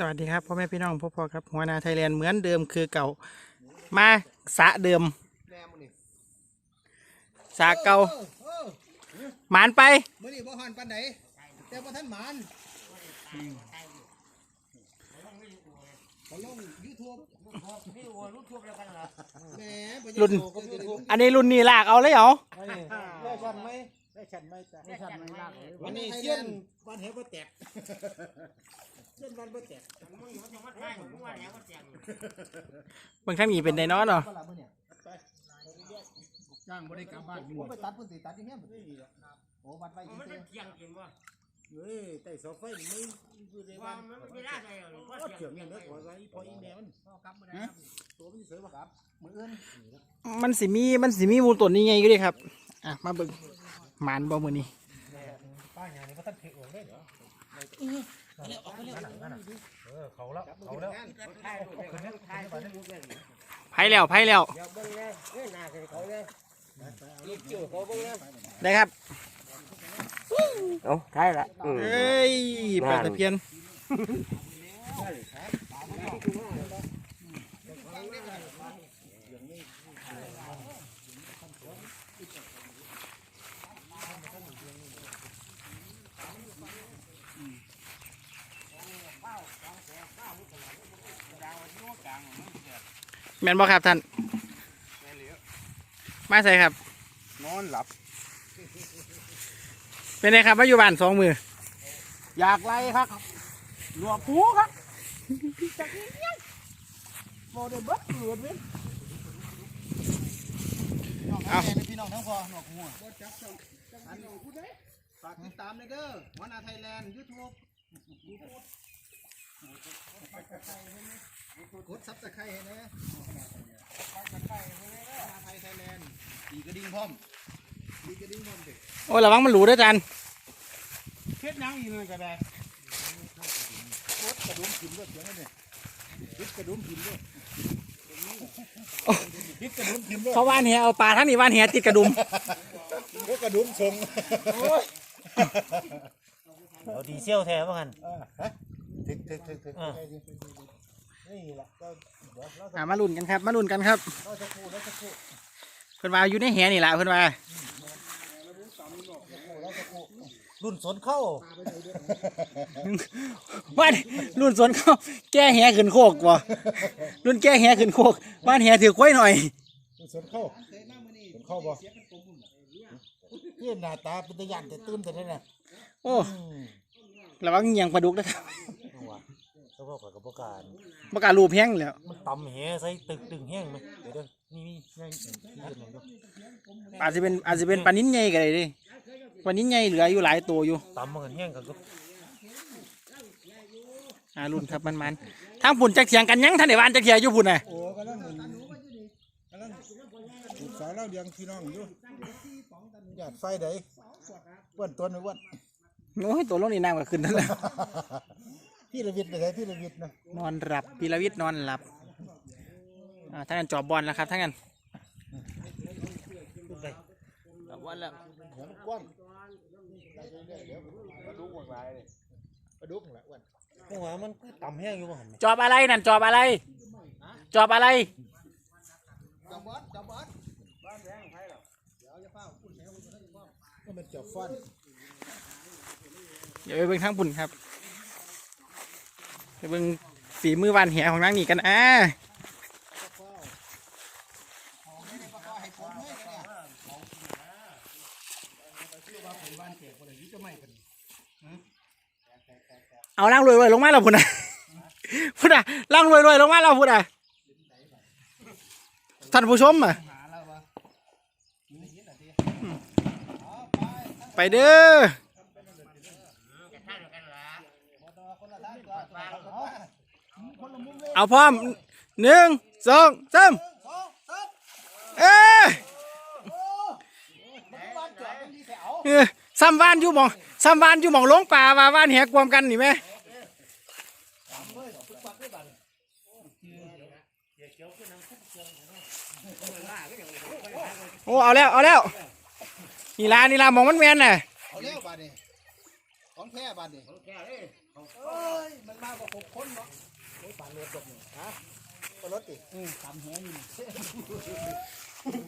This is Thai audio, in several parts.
สวัสดีครับพ่อแม่พี่น้องพ่อพ่อครับหัวนาไทยแลนด์เหมือนเดิมคือเก่ามาสะเดิมสะเก่าหมานไปมื้อนี้บ่ฮอนปานใดแต่บ่ทันหมานเขาลง YouTube นี่โอ้รู้ทั่วแล้วกันเหรอแหมบ่รุ่นอันนี้รุ่นนี้ลากเอาเลยเหรอได้ชันไหมได้ชันไหมจ้ะได้ฉันไหมลากวันนี้เสี้ยนวันเห็นบ่แตก เสี้ยนวันบ่แตกมึงอยู่ที่วัดไร่มึงว่าแล้วว่าแจงบางครั้งมีเป็นไดโนอนเนาะก็ละมื้อเนี่ยไปจ้างบ่ได้กลับบ้านผมไปตัดพุ่นสิตัดที่เฮียนโอ้วัดไว้มันซื่จะอเจียงกินวะๆเฮ้ยใต้เสาไฟนี่มึงอยู่ในว่าบ้านมันไม่ได้เลยว่าก็เจีเถียยงงเนี่เนี่ยยเด้เด้ออขอไว้พออีแม่มันกลับมาได้ตัวมันสิเสยบ่ครับมื้ออื่นมันสิมีมันสิมีมูลต้นนี้ไงก็ได้ครับ อะมาเบิ่งหมานบ่มือนี้ป้าหยังนี่บ่ทันเทออกได้เหรอ ถ่ายรูปถ่ายรูปเลยไพ่แล้วไพ่แล้วเดี๋ยวเบิ้งเลยเฮ้ยนาเขาเลยรีบจิ้วเขาเบิ้งเลยได้ครับเอาถ่ายละเอ้ยปลาตะเพียน แม่นบ่ครับท่านมาใส่ครับ นอนหลับ เป็นไงครับมาอยู่บ้านสองมือ อยากไล่ครับหลวงปูครับจากนี้เนี่ยโมเดลเบิร์ดหลวงเว้นน้องทั้งแม่พี่น้องทั้งพ่อหนวกหัวอันฝากติดตามเลยเด้อหัวหน้าไทยแลนด์ยูทูบ กดซับสไครต์ให้นะซับสไครต์ให้นะหัวหน้าไทยไทยแลนด์ดีกระดิ่งพร้อมดีกระดิ่งพร้อมเด็กโอ้ยระวังมันหลูด้วยจันเฮ็ดยังอีกเลยก็ได้กดกระดุมพิมพ์ด้วยเสียงนั่นเนี่ยยึดกระดุมพิมพ์ด้วยยึดกระดุมพิมพ์ด้วยเขาว่านเหียเอาปลาทั้งนี้ว่านเหียติดกระดุมพวกกระดุมทรงเอาดีเซี่ยวแท้ป่ะกัน ถึกถึกถึกถึกนี่แหละก็เดี๋ยวเราอ่ามาลุ้นกันครับ มาลุ้นกันครับเราจะคู่เราจะคู่เพิ่นว่าอยู่ในแหนี่แหละเพิ่นว่าเราจะคู่รุ่นสนเข้าว่านรุ่นสวนเขาแก้แหขึ้นโคกบ่รุ่นแก้แหขึ้นโคกว่านแหถือกล้วยหน่อย รุ่นสนเข้าสนเข้าบ่เพื่อนหน้าตาเป็นตะยันแต่ตื้นแต่นั่นน่ะโอ้ ระวังเงียงปลาดุกนะครับว่าเขาบอกกับประการบ่กล้ารูปแห้งแล้วมันต่ำแหใส่ตึกตึงแห้งไหมเดี๋ยวเดี๋ยวนี่นี่นี่นี่เห็นไหมก็อาจจะเป็นอาจจะเป็นปลานิ้นใหญ่ก็ได้เดิปลานิ้นใหญ่เหลืออยู่หลายตัวอยู่ต่ำมันแห้งกันก็อ่ารุ่นครับมันมันทางปุ่นจักเถียงกันยังท่านได้วานจักเถียอยู่พุ่นน่ะโอ้กำลังกำลังปรึกษาเล่าเรียงพี่น้องอยู่หยาดไฟใดอ้วนตัวหนึ่งอ้วน โอ้ยตัวลงนี่น้ำก็ขึ้นนั่นแหละพี่ระวิทย์ไปไหนพี่ระวิทย์นะนอนหลับพีระวิทย์นอนหลับอ่าท่านกันจอบบอลแล้วครับท่านกันจอบบอลแล้วหัวมันกว้างกระดูกวางลายเลยกระดูกแหละอ้วนหัวมันต่ำแห้งอยู่ป่ะหันจอบอะไรนั่นจอบอะไร จอบอะไรจับบอสจับบอสบ้านแดงใครหรอเดี๋ยวจะเฝ้าคุณแม่คุณจะเฝ้าก็มันจับฟัน เดี๋ยวไปเบิ่งทางปุ่นครับไปเบิ่งฝีมือวานแหของนางนี่กันอ่าให้ผมให้เอาล่างรวยๆลงมาแล้วพุ่นอะพุ่นอะล่างรวยๆลงมาแล้วพุ่นอะท่านผู้ชมอะไปเด้อ จะท่านกันละ เอาพร้อมหนึ่งสองสามเอ้ยเออซ้ำวานอยู่หมองซ้ำวานอยู่หมองลงป่าว่าว่านแหกความกันนี่ไหมโอ้เอาแล้วเอาแล้วนี่ลานี่ลามองมันแมนน่ะเอาเร็วบาดนี่ของแท้บาดนี่แก่เลยเอ้ยมันมากกว่าหกคนเนาะ รถตกนี่ฮะปลดติ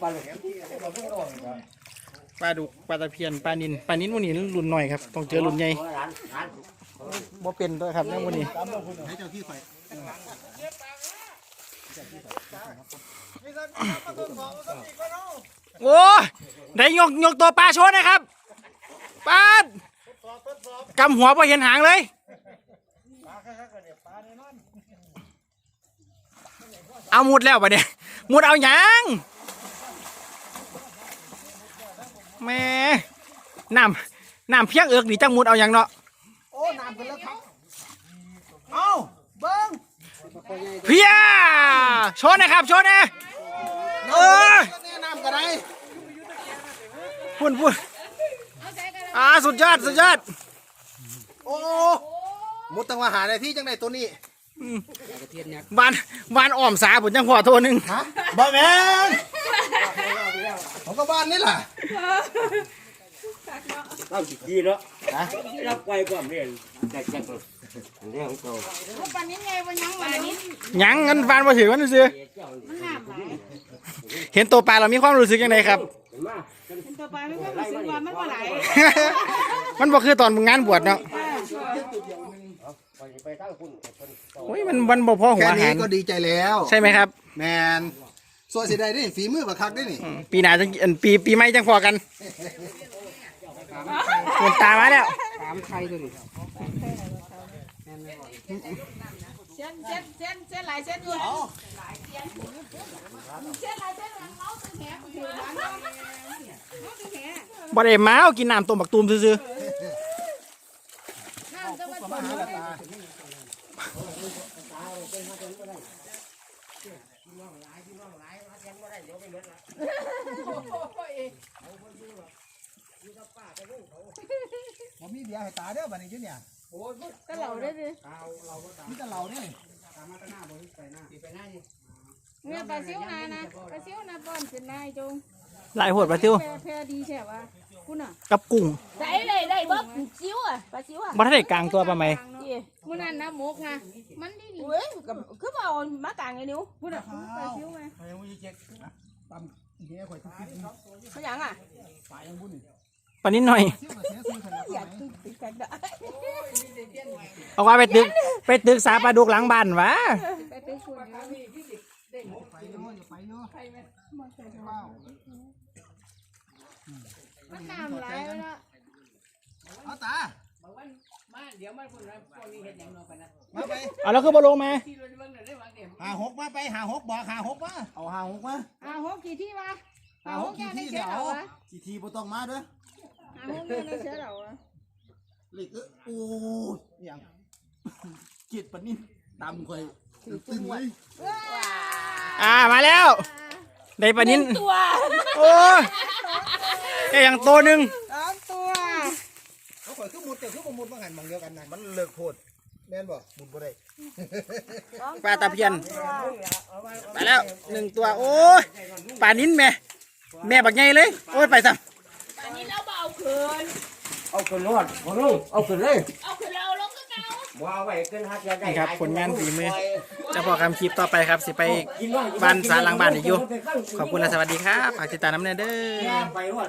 ปลาเหลืองที่เราเพิ่งออกครับปลาดุกปลาตะเพียนปลานินปลานินวันนี้รุ่นหน่อยครับต้องเจอรุ่นใหญ่บ่เป็นด้วยครับในวันนี้ให้เจ้าที่ไฟโอ้ได้ยกยกตัวปลาโชว์นะครับปลากำหัวพอเห็นหางเลย เอามุดแล้วปะเนี่ยมุดเอาหยังแหม่น้ำน้ำเพียงเอือกนี่จังมุดเอาหยังเนาะโอ้น้ำกันแล้วครับเอาเบิ้งเพียโชว์หนะครับโชว์หนะเออแนะนำกันได้พุ่นพุ่นอ่าสุดยอดสุดยอดโอ้มุดตังมาหาได้ที่จังไดตัวนี้ บานบานอ้อมสาผมจังหัวตัวหนึ่งฮะบ่แม่นของก็บ้านนี่ล่ะเราสิดีเนาะรับไว้ก่อนเรียนแจกแจกเรื่องโตปานนี้ไงวันยังวันนี้หยังเงินฟานมาถือมันซื้อมันหนามหลายเห็นตัวปลาเรามีความรู้สึกยังไงครับมาเป็นตัวปลาไม่ค่อยรู้สึกว่ามันก็ไหลมันบอกคือตอนมึงงานบวชเนาะ ไปไปตั้งคุณโอ้ยมันมันบ่พอหัวแค่อานี้หารก็ดีใจแล้วใช่ไหมครับแมนส่วนสิได้ดิฝีมือบักคักได้นี่อืมปีหน้าจังอันปีปีใหม่จังพอกันเงินตามาแล้วเส้นเส้นเส้นเส้นหลายเส้นอยู่เส้นหลายเส้นเมาตึงแหงถือหางเมาตึงแหงบ่ได้มาเอากินน้ำต้มบักตูมซื่อน้ำจะมาชนเลย ผมมีเบียร์ให้ตาเด้อบัดนี้อยู่เนี่ยก็เหล่าได้ดิมีแต่เรานี่เนี่ยปลาซิวนานะปลาซิวนาป้อนเป็นนายจงๆหลายโหดปลาซิวแพรแพรดีใช่ปะ คุณอะกับกุ้งได้เลยได้บ่ซิวอะปลาซิวอะบ่ทันได้กลางตัวปลาไหมมื่อนั้นนะมกไงมันดีดีเว้ยกับคือบ่เอามากลางไอ้นิ้วพูดอะปลาซิวไงตำเบียร์ข่อยทุกทีเขาหยังอะฝ่ายยังบุญนี่ปลานิดหน่อยซิ่วกับเสียซื้อขนาดอยากไหนติดกันได้เอาว่าไปตึกไปตึกสาปลาดุกหลังบ้านวะไป ไปชวนอยู่ไปโย่อย่าไปโย่เป้ามันน้ำไหลแล้วเอาตามาเดี๋ยวมาพวกนี้เห็นยังนอนไปนะมาไปเอาแล้วคือบ่ลลงมาหาหกมาไปหาหกบอกหาหกมาเอาหาหกมาอ่าหกกี่ที่วะหาหกกี่ที่เดี๋ยวกี่ทีบ่ต้องมาเด้ออ่าหกเนี่ยในเสือเราอะหลีกเออโอ้ยอย่างเกียดปนนี้ตำข่อยตึงเลยอ่ามาแล้วได้ปนินตัวโอ้ แค่อย่างตัวหนึ่งสองตัวเขาข่อยคือหมุดแต่คือบ่หมุดมาหันหมองเดียวกันนะมันเลิกโพดแม่นบ่หมุดบ่ได้ปลาตะเพียนไปแล้วหนึ่งตัวโอ้ยปลานินแม่แม่บักใหญ่เลย โอ้ยไปซ้อันนี้เราบ่เอาคืนเอาขึ้นรถพอลุงเอาขึ้นเลย เอาคืนเรา นฮัทจะำได้นี่ครับผลงานฝีมือเจะพอคำคลิปต่อไปครับ สิไปบ้านสารหลังบ้านอีกอยู่ขอบคุณและสวัสดีครับฝากติดตามน้ำเนยเด้อไปรถ